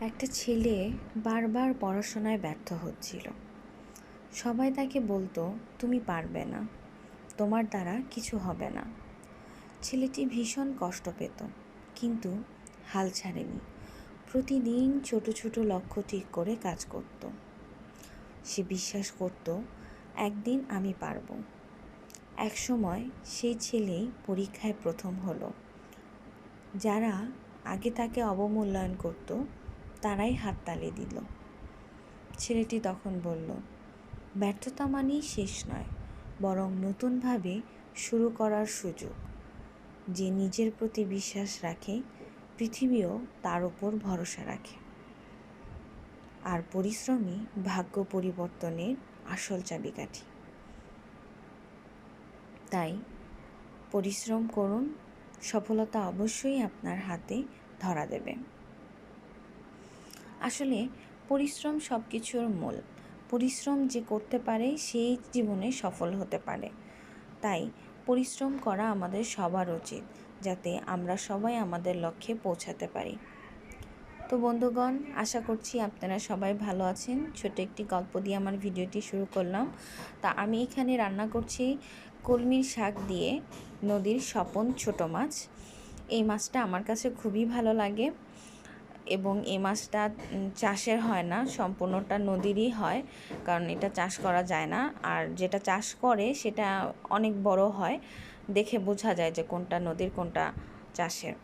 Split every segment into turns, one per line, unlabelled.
একটা ছেলে বারবার পড়াশোনায় ব্যর্থ হচ্ছিল। সবাই তাকে বলতো, তুমি পারবে না। তোমার দ্বারা কিছু হবে না। ছেলেটি ভীষণ কষ্ট পেত, কিন্তু হাল ছাড়েনি। প্রতিদিন ছোট ছোট লক্ষ্য ঠিক করে কাজ করত। সে বিশ্বাস করত, একদিন আমি পারব। একসময় সেই ছেলেই পরীক্ষায় প্রথম হলো। যারা আগে তাকে অবমূল্যায়ন করতো তারাই হাততালি দিল। ছেলেটি তখন বলল, ব্যর্থতা মানেই শেষ নয়, বরং নতুনভাবে শুরু করার সুযোগ। যে নিজের প্রতি বিশ্বাস রাখে, পৃথিবীও তার উপর ভরসা রাখে। আর পরিশ্রমই ভাগ্য পরিবর্তনের আসল চাবিকাঠি। তাই পরিশ্রম করুন, সফলতা অবশ্যই আপনার হাতে ধরা দেবে। আসলে পরিশ্রম সব কিছুর মূল। পরিশ্রম যে করতে পারে, সেই জীবনে সফল হতে পারে। তাই পরিশ্রম করা আমাদের সবার উচিত, যাতে আমরা সবাই আমাদের লক্ষ্যে পৌঁছাতে পারি। তো বন্ধুগণ, আশা করছি আপনারা সবাই ভালো আছেন। ছোট একটি গল্প দিয়ে আমার ভিডিওটি শুরু করলাম। তা আমি এখানে রান্না করছি কলমির শাক দিয়ে নদীর স্বপন ছোট মাছ। এই মাছটা আমার কাছে খুবই ভালো লাগে। এবং এই মাছটা চাষের হয় না, সম্পূর্ণটা নদীরই হয়, কারণ এটা চাষ করা যায় না। আর যেটা চাষ করে, সেটা অনেক বড় হয়, দেখে বোঝা যায় যে কোনটা নদীর, কোনটা চাষের।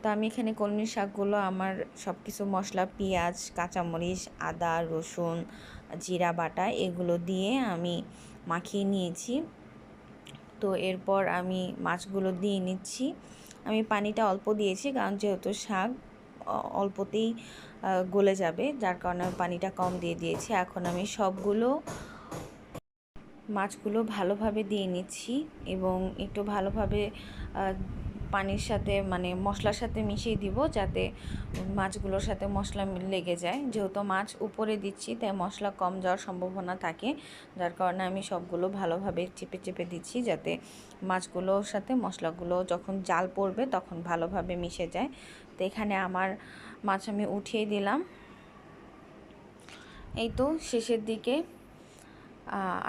তো আমি এখানে কলমি শাকগুলো, আমার সব কিছু মশলা, পেঁয়াজ, কাঁচামরিচ, আদা, রসুন, জিরা, বাটা, এগুলো দিয়ে আমি মাখিয়ে নিয়েছি। তো এরপর আমি মাছগুলো দিয়ে নিচ্ছি। আমি পানিটা অল্প দিয়েছি, কারণ যেহেতু শাক অল্পতেই গলে যাবে। যার কারণে আমি পানিটা কম দিয়ে দিয়েছি। এখন আমি সবগুলো মাছগুলো ভালোভাবে দিয়ে নিচ্ছি এবং একটু ভালোভাবে পানির সাথে মানে মশলার সাথে মিশিয়ে দিব যাতে মাছগুলোর সাথে মশলা লেগে যায়। যেহেতু মাছ উপরে দিচ্ছি, তাই মশলা কম যাওয়ার সম্ভাবনা থাকে। যার কারণে আমি সবগুলো ভালোভাবে চেপে চেপে দিচ্ছি যাতে মাছগুলোর সাথে মশলাগুলো যখন জাল পড়বে তখন ভালোভাবে মিশে যায়। তো এখানে আমার মাছ আমি উঠিয়ে দিলাম। এই তো শেষের দিকে।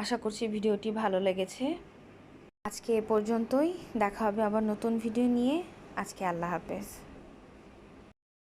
আশা করছি ভিডিওটি ভালো লেগেছে। আজকে এ পর্যন্তই। দেখা হবে আবার নতুন ভিডিও নিয়ে। আজকে আল্লাহ হাফেজ।